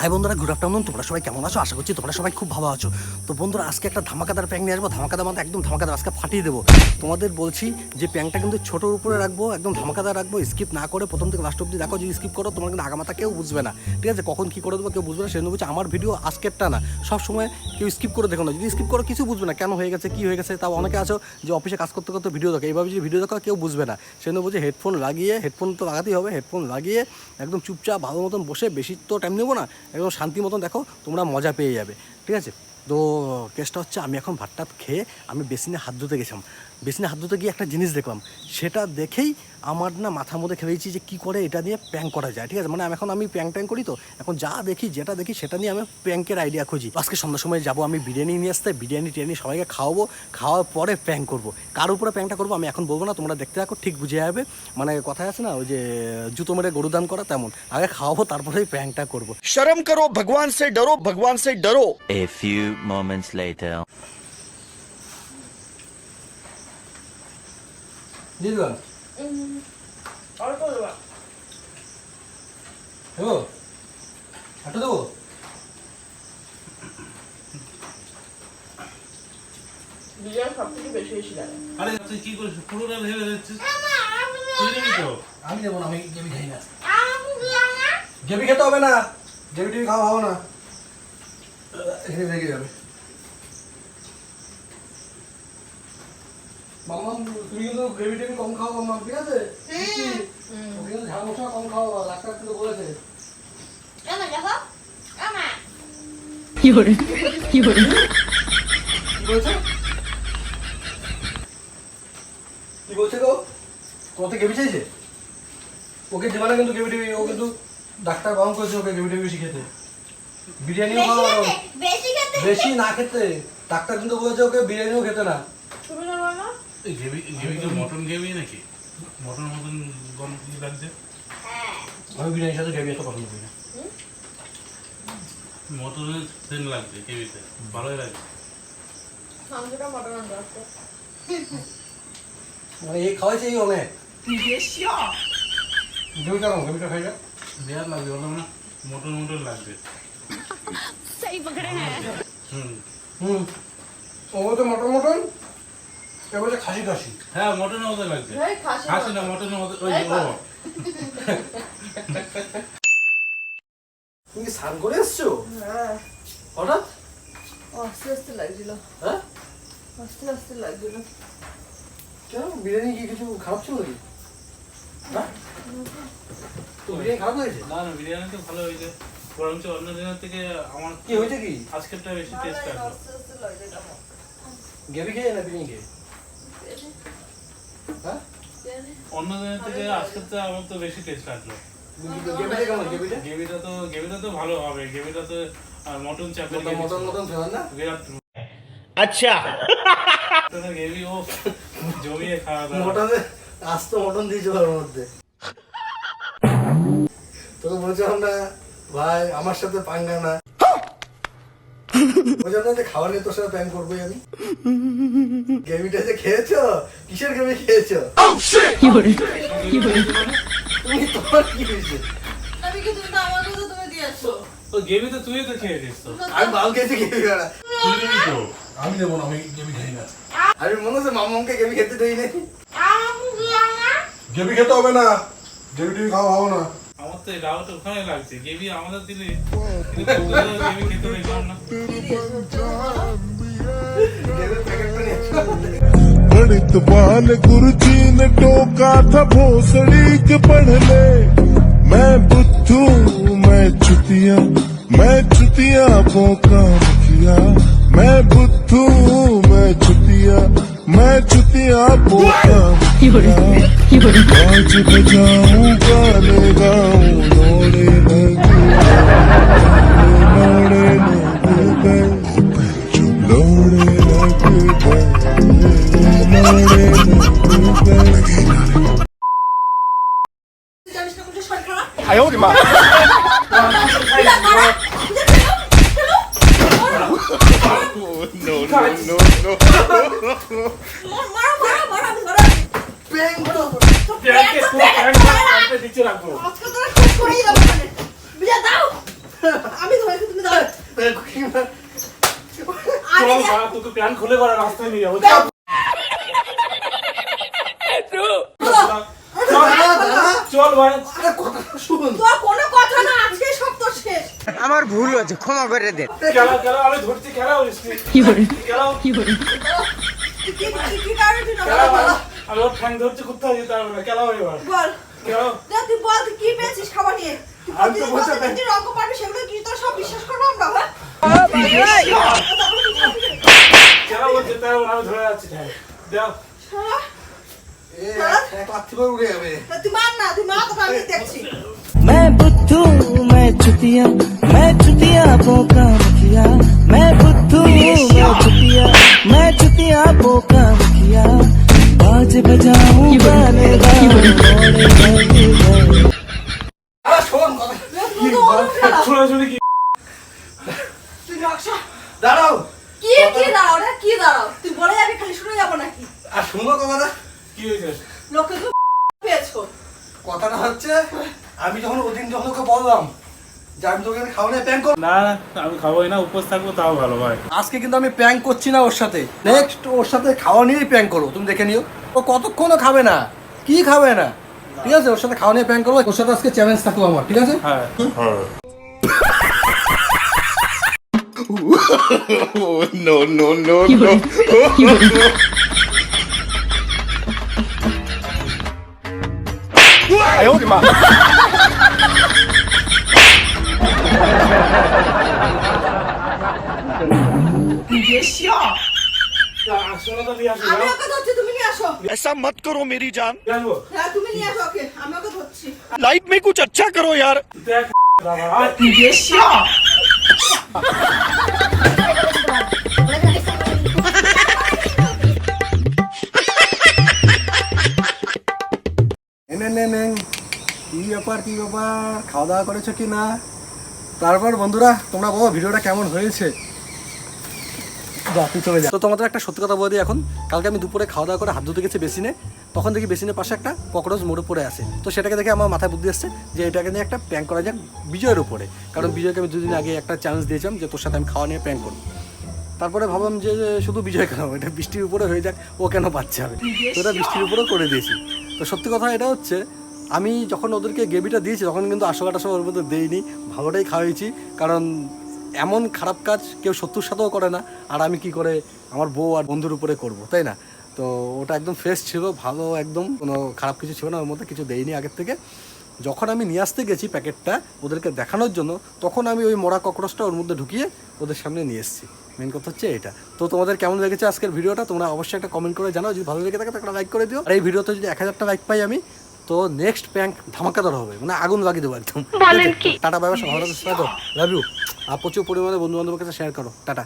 High বন্ধুরা good afternoon তোমরা সবাই কেমন আছো? আশা করছি তোমরা সবাই খুব ভালো আছো। তো বন্ধুরা, আজকে একটা ধামাকাদার প্যাং নিয়ে আসব। ধামাকাদার মানে একদম ধামাকাদার, আজকে ফাটিয়ে দেবো। তোমাদের বলছি যে প্যাংটা কিন্তু ছোটোর উপরে রাখব, একদম ধামাকাদার রাখব স্কিপ না করে প্রথম থেকে লাস্ট অব্দি দেখো, যদি স্কিপ করো, তোমার কিন্তু আগামাতা কেউ বুঝবে না। ঠিক আছে? কখন কী করে দেবো, কেউ বুঝবে না। সেজন্য বলছি, আমার ভিডিও আজকেরটা না, সব সময় কেউ স্কিপ করে দেখো না। যদি স্কিপ করো, কিছু বুঝবে না, কেন হয়ে গেছে, কী হয়ে গেছে, তাও অনেকে আছো যে অফিসে কাজ করতে করতে ভিডিও দেখো। এইভাবে যদি ভিডিও দেখো, কেউ বুঝবে না। সেজন্য বলছি হেডফোন লাগিয়ে হেডফোন তো লাগাতেই হবে হেডফোন লাগিয়ে, একদম চুপচাপ ভালো মতন বসে, বেশি তো টাইম নেব না। একদম শান্তি মতন দেখো তোমরা মজা পেয়ে যাবে, ঠিক আছে? তো কেসটা হচ্ছে আমি এখন ভাতটা খেয়ে আমি বেসিনে হাত ধুতে গেছিলাম। বেসিনে হাত ধুতে গিয়ে একটা জিনিস দেখলাম, সেটা দেখেই আমার না মাথার মধ্যে খেলেছি যে কি করে এটা নিয়ে প্যাঙ্ক করা যায় ঠিক আছে? মানে এখন আমি প্যাং ট্যাঙ্ক করি তো এখন যা দেখি যেটা দেখি সেটা নিয়ে আমি প্যাঙ্কের আইডিয়া খুঁজি। আজকে সন্ধ্যার সময় যাব আমি বিরিয়ানি নিয়ে আসতে বিরিয়ানি টিরিয়ানি সবাইকে খাওয়াবো খাওয়ার পরে প্যাঙ্ক করব। কার উপরে প্যাংটা করব আমি এখন বলব না তোমরা দেখতে থাকো ঠিক বুঝে যাবে। মানে কথায় আছে না ওই যে জুতো মেরে গরু দান করা তেমন। আগে খাওয়াবো তারপরেই প্যাঙ্কটা করব। শরম করো ভগবান সে ডরো ভগবান সে ডরো। A few moments later. Did. দেবো। হাঁটু দেবো? বিজয় সব থেকে বেশি বেশি লাগে। আরে তুই কি করিস? পুরোটা ভেবে যাচ্ছিস তো? আমি দেবো না আমি গেবি খাই না। গেবি খেতে হবে না। গেবি টেবি খাওয়া হবে না। এখানে রেগে যাবে। মামা তুমি কিন্তু গ্রেভি টেবি কম খাও মামা ঠিক আছে? ওকে কিন্তু ঝাল মশলা কম খাও ডাক্তার কিন্তু বলেছে। কি বলছে? কি বলছে গো? কত গেবি চাইছে? ওকে দেবা না কিন্তু গেবি ও কিন্তু ডাক্তার বারণ করেছে ওকে গেবি টেবি বেশি বিরিয়ানিও খাওয়া ভালো। বেশি না খেতে। ডাক্তার কিন্তু বলেছে ওকে বিরিয়ানিও খেতে না। তুমি না মামা এই গেবি গেবি তো মটন গেবি নাকি? মটন মটন গন্ধ কি লাগছে আমি বিরিয়ানির সাথে গেবি এত পছন্দ করি না। মটনের সেন লাগছে গেবিতে ভালোই লাগছে সঙ্গেটা মটন আনতে মানে এই খাওয়াইছে এই অনেক খাই লাগবে বললাম না। মটন মটন লাগবে। হুম। হুম। ও তো মটন মটন এ বলছে খাসি খাসি হ্যাঁ মটনের মতো লাগছে এই খাসি না ওই ও। তুমি স্নান করে এসছো? হ্যাঁ হঠাৎ? আস্তে আস্তে লাগছিল। হ্যাঁ? আস্তে আস্তে লাগছিল। কেন? বিরিয়ানি কি কিছু খারাপ ছিল নাকি? না তো বিরিয়ানি খারাপ হয়েছে? না না বিরিয়ানি তো ভালো হয়েছে। বরঞ্চ অন্য দিনের থেকে আমার কি হয়েছে কি? আজকেরটা বেশি টেস্ট আসলো গেবি খেয়ে না বিরিয়ানি খেয়ে? হ্যাঁ? অন্য দিনের থেকে আজকেরটা আমার তো বেশি টেস্ট আসলো আচ্ছা। জমিয়ে মটন দিয়েছিল ওর মধ্যে। তোকে বলছিলাম না ভাই আমার সাথে পাঙ্গা না। না যে খাবার নিয়ে তোর সাথে প্যান করব আমি। গেমিটা যে খেয়েছো? কিসের গেমি খেয়েছো? Oh, তুমি তোমার কি হয়েছে আমি কি তুমি তো আমার কথা তুমি দিয়েছ তো গেভি তো তুই তো খেয়েছিস তো আমি বাল খেয়েছি গেমি বেড়া তুই তো আমি দেবো না আমি গেমি খাই না আমি মনে হচ্ছে মামাকে গেমি খেতে দেই নাই গেমি খেতে হবে না গেমি টেমি খাওয়া হবে না আমার তো এই ডাউট ওখানে লাগছে গেভি আমাদের দিলে কিন্তু খেতে দেখলাম না গেমির প্যাকেটটা নিয়ে गणित बाल गुरुजी ने टोका था भोसड़ी के पढ़ ले मैं बुद्धू मैं छुतिया मैं चुतिया बोका किया। मैं बुद्धू मैं छुतिया मैं चुतिया बोका किया। आज बजाऊं गाने দাও চল আমি মা তোকে খুলে করা রাস্তায় নিয়ে যাব চল ভাই আরে শুন তোর কোনো কথা না আজকে সব তোর শেষ। আমার ভুল হয়েছে ক্ষমা করে দে। খেলা খেলা আমি ধরছি খেলাও কি করে? খেলাও কি কি কি কি কারণে তুই খেলা আমি ওর ঠ্যাং ধরছি যেতে না। বল। তুই বল কি পেয়েছিস খাবার নিয়ে? আমি তো বলছি প্রতিদিন রঙ্গ পারবি সেগুলো কি তোর সব বিশ্বাস করব আমরা হ্যাঁ ধরে যাচ্ছি দাও मैं बुद्धू मैं चुतिया मैं चुतिया बोका किया मैं बुद्धू मैं चुतिया मैं चुतिया बोका किया बाज बजाऊं गाने আরে শোন কথা তুই তো ওরম খেলা ছোড়াছুড়ি কি তুই নকশা দাঁড়াও কি কি দাঁড়াও রে কি দাঁড়াও তুই বলে যাবি খালি শুনে যাবো নাকি আর শুনবো কথাটা কি হয়েছে লোকে তুমি পেয়েছ কথাটা হচ্ছে আমি যখন ওদিন যখন ওকে বললাম যে আমি তোকে খাওয়ানো প্যাং কর না না আমি খাবোই না উপোস থাকব তাও ভালো ভাই আজকে কিন্তু আমি প্যাং করছি না ওর সাথে নেক্সট ওর সাথে খাওয়া নিয়েই প্যাং করব তুমি দেখে নিও ও কতক্ষণও খাবে না কি খাবে না ঠিক আছে ওর সাথে খাওয়া নিয়ে প্যাং করব ওর সাথে আজকে চ্যালেঞ্জ থাকব আমার ঠিক আছে হ্যাঁ Oh, no, no, no, no. আসলে তো নিয়ে আসি আমি ওকে ধরছি তুমি নিয়ে আসো ऐसा मत करो मेरी जान নিয়ে আসবো হ্যাঁ তুমি নিয়ে আসো ওকে আমি ওকে ধরছি लाइफ में कुछ अच्छा करो यार দেখ দাদা নে নে নে কি ব্যাপার কি ব্যাপার? খাওয়া দাওয়া করেছ কি না? তারপর বন্ধুরা, তোমরা বলো ভিডিওটা কেমন হয়েছে? তো তোমাদের একটা সত্যি কথা বলে দিই এখন। কালকে আমি দুপুরে খাওয়া দাওয়া করে হাত ধুতে গেছি বেসিনে। তখন দেখি বেসিনের পাশে একটা ককরোচ মোড়ে পড়ে আছে। তো সেটাকে দেখে আমার মাথায় বুদ্ধি আসছে যে এটাকে নিয়ে একটা প্র্যাঙ্ক করা যাক বিজয়ের উপরে। কারণ বিজয়কে আমি দুদিন আগে একটা চ্যালেঞ্জ দিয়েছিলাম যে তোর সাথে আমি খাওয়া নিয়ে প্র্যাঙ্ক করব। তারপরে ভাবলাম যে শুধু বিজয় কেন এটা বৃষ্টির উপরে হয়ে যাক, ও কেন বাচ্চা হবে? তো এটা বৃষ্টির উপরেও করে দিয়েছি। তো সত্যি কথা এটা হচ্ছে আমি যখন ওদেরকে গেবিটা দিয়েছি, তখন কিন্তু আসলা টাসলা ওর মধ্যে দেইনি। ভালোটাই খাওয়াইছি, কারণ এমন খারাপ কাজ কেউ শত্রুর সাথেও করে না। আর আমি কি করে আমার বউ আর বন্ধুর উপরে করব, তাই না? তো ওটা একদম ফ্রেশ ছিল, ভালো একদম, কোনো খারাপ কিছু ছিল না, ওর মধ্যে কিছু দেইনি আগের থেকে। যখন আমি নিয়ে আসতে গেছি প্যাকেটটা ওদেরকে দেখানোর জন্য, তখন আমি ওই মরা ককরোচটা ওর মধ্যে ঢুকিয়ে ওদের সামনে নিয়ে এসেছি। মেন কথা হচ্ছে এটা। তো তোমাদের কেমন লেগেছে আজকের ভিডিওটা? তোমরা অবশ্যই একটা কমেন্ট করে জানাও। যদি ভালো লেগে থাকে একটা লাইক করে দিও। আর এই ভিডিওতে যদি এক হাজারটা লাইক পাই আমি তো নেক্সট প্যাঙ্ক ধামাকাদার হবে মানে আগুন লাগিয়ে দেবো একদম। টাটা বাই বাই ভালো থাকো লাভ ইউ আর প্রচুর পরিমাণে বন্ধু বান্ধবের কাছে শেয়ার করো। টাটা।